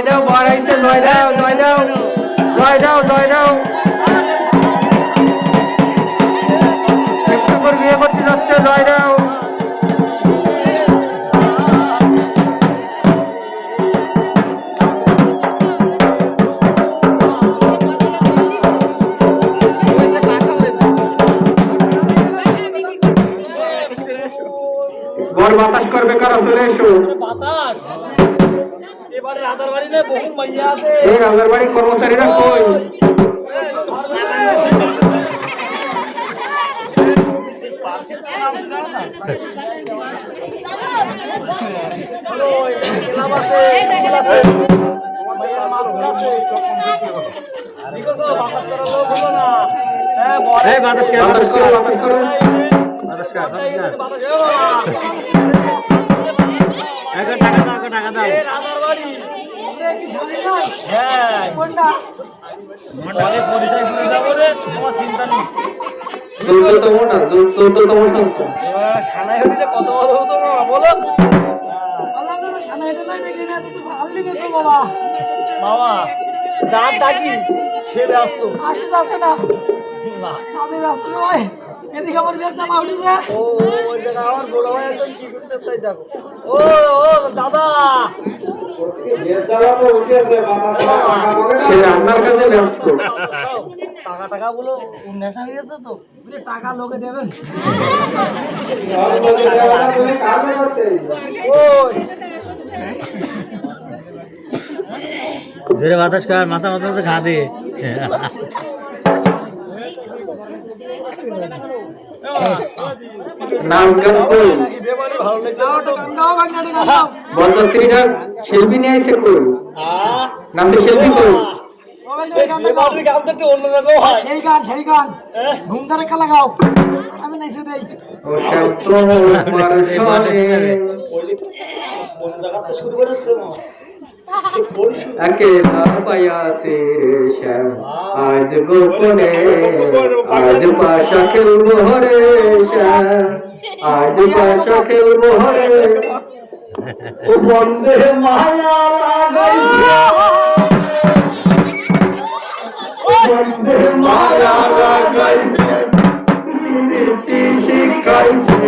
নয় দাও বাড়াইছে নয় দাও নয় দাও নয় দাও নয় দাও বিয়ে করতে যাচ্ছে নয় দাও ঘর বাতাস করবে কারা? চলে এসো। বাতাস। এই রাজার বাড়ির কর্মচারীরা কই? বাতাস না। হ্যাঁ করো বাতাস করো বাতাস করো বাতাস এলো না। এ রাধার বাড়ি। হ্যাঁ। অনেক পরিচয় ভুলে যাব রে তোমার চিন্তা নেই। না না। ও ওই জায়গায় আমার বড় ভাই একজন কি করতে তাই দেখো। ও ও দাদা। সে রান্নার কাজে ব্যস্ত। টাকা টাকা বলো নেশা হয়ে গেছে তো। টাকা লোকে দেবেন ওই। ধরে বাতাস কর মাথা মাথা তো ঘা দিয়ে তো একটু অন্যরকম হয় সেই গান সেই গান হ্যাঁ? ধুমধারে খেলা গাও আমি নাইছে দেই ও কোন শুরু করেছে মা একলা পায়াসে শ্যাম। আজ গোপনে, আজ পাশা খেলব হরে শ্যাম। আজ পাশা খেলব হরে ও বন্ধে মায়া লাগাইয়া বন্ধে মায়া লাগাইছে শিখাইছে।